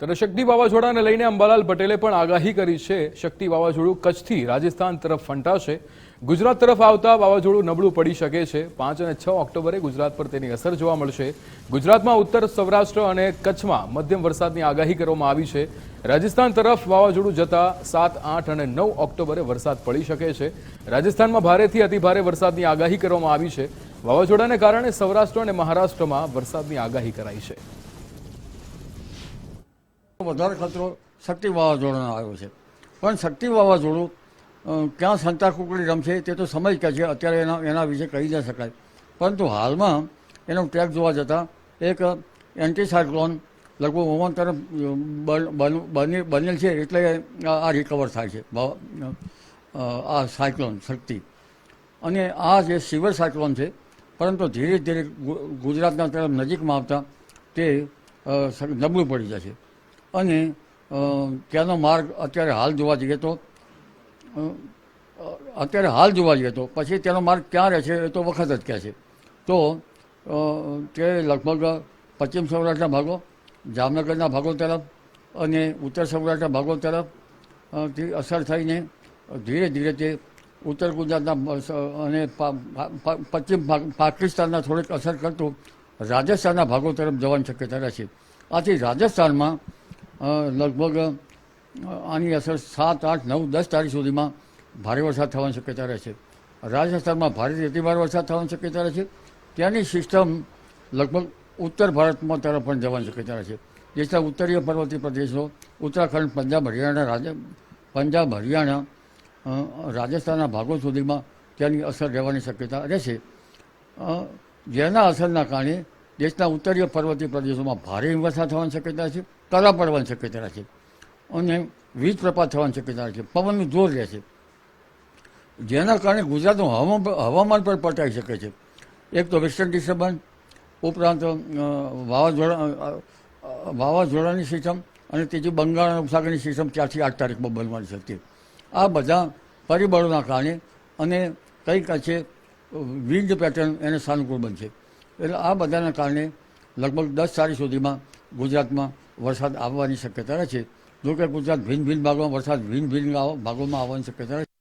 ત્યારે શક્તિ વાવાઝોડાને લઈને અંબાલાલ પટેલે પણ આગાહી કરી છે. શક્તિ વાવાઝોડું કચ્છથી રાજસ્થાન તરફ ફંટાશે. ગુજરાત તરફ આવતા વાવાઝોડું નબળું પડી શકે છે. પાંચ અને છ ઓક્ટોબરે ગુજરાત પર તેની અસર જોવા મળશે. ગુજરાતમાં ઉત્તર સૌરાષ્ટ્ર અને કચ્છમાં મધ્યમ વરસાદની આગાહી કરવામાં આવી છે. રાજસ્થાન તરફ વાવાઝોડું જતા સાત, આઠ અને નવ ઓક્ટોબરે વરસાદ પડી શકે છે. રાજસ્થાનમાં ભારેથી અતિભારે વરસાદની આગાહી કરવામાં આવી છે. વાવાઝોડાને કારણે સૌરાષ્ટ્ર અને મહારાષ્ટ્રમાં વરસાદની આગાહી કરાઈ છે. વધારે ખતરો શક્તિ વાવાઝોડાનો આવ્યો છે. પણ શક્તિ વાવાઝોડું ક્યાં સંતા કુકડી રમશે તે તો સમય કહે છે, અત્યારે એના એના વિશે કહી ન શકાય. પરંતુ હાલમાં એનો ટ્રેક જોવા જતાં એક એન્ટી લગભગ ઓવન તરફ બન- બન- બની- બનેલ છે એટલે આ રિકવર થાય છે. આ સાયક્લોન શક્તિ. અને આ જે સિવર સાયક્લોન છે, પરંતુ ધીરે ધીરે ગુજરાતના તરફ નજીકમાં આવતા તે નબળું પડી જશે. અને ત્યાંનો માર્ગ અત્યારે હાલ જોવા જઈએ તો અત્યારે હાલ જોવા જઈએ તો, પછી તેનો માર્ગ ક્યાં રહે છે એ તો વખત જ કહે છે. તો તે લગભગ પશ્ચિમ સૌરાષ્ટ્રના ભાગો, જામનગરના ભાગો તરફ અને ઉત્તર સૌરાષ્ટ્રના ભાગો તરફથી અસર થઈને ધીરે ધીરે તે ઉત્તર ગુજરાતના અને પશ્ચિમ પાકિસ્તાનના થોડીક અસર કરતું રાજસ્થાનના ભાગો તરફ જવાની શક્યતા રહે છે. આથી રાજસ્થાનમાં લગભગ આની અસર સાત, આઠ, નવ, દસ તારીખ સુધીમાં ભારે વરસાદ થવાની શક્યતા રહે છે. રાજસ્થાનમાં ભારેથી અતિભારે વરસાદ થવાની શક્યતા રહે છે. ત્યાંની સિસ્ટમ લગભગ ઉત્તર ભારતમાં તરફ પણ જવાની શક્યતા રહે છે. દેશના ઉત્તરીય પર્વતીય પ્રદેશો, ઉત્તરાખંડ, પંજાબ, હરિયાણા રાજ પંજાબ, હરિયાણા રાજસ્થાનના ભાગો સુધીમાં ત્યાંની અસર રહેવાની શક્યતા રહેશે જેના અસરના કારણે દેશના ઉત્તરીય પર્વતીય પ્રદેશોમાં ભારે વરસાદ થવાની શક્યતા છે. કરા પડવાની શક્યતા રહે છે. અને વીજ પ્રપાત થવાની શક્યતા છે. પવનનું જોર રહે છે. જેના કારણે ગુજરાતનું હવામાન પણ પલટાઈ શકે છે. એક તો વેસ્ટર્ન ડિસ્ટર્બન્સ ઉપરાંત વાવાઝોડા વાવાઝોડાની સિસ્ટમ અને ત્રીજી બંગાળ ઉપસાગરની સિસ્ટમ ત્યારથી આઠ તારીખમાં બનવાની શક્તિ. આ બધા પરિબળોના કારણે અને કંઈક છે, વિન્ડ પેટર્ન એને સાનુકૂળ બનશે. એટલે આ બધાના કારણે લગભગ દસ તારીખ સુધીમાં ગુજરાતમાં વરસાદ આવવાની શક્યતા રહે છે. જોકે ગુજરાત ભિન્ન ભિન્ન ભાગોમાં વરસાદ ભિન્ન ભિન્ન ભાગોમાં આવવાની શક્યતા રહે છે.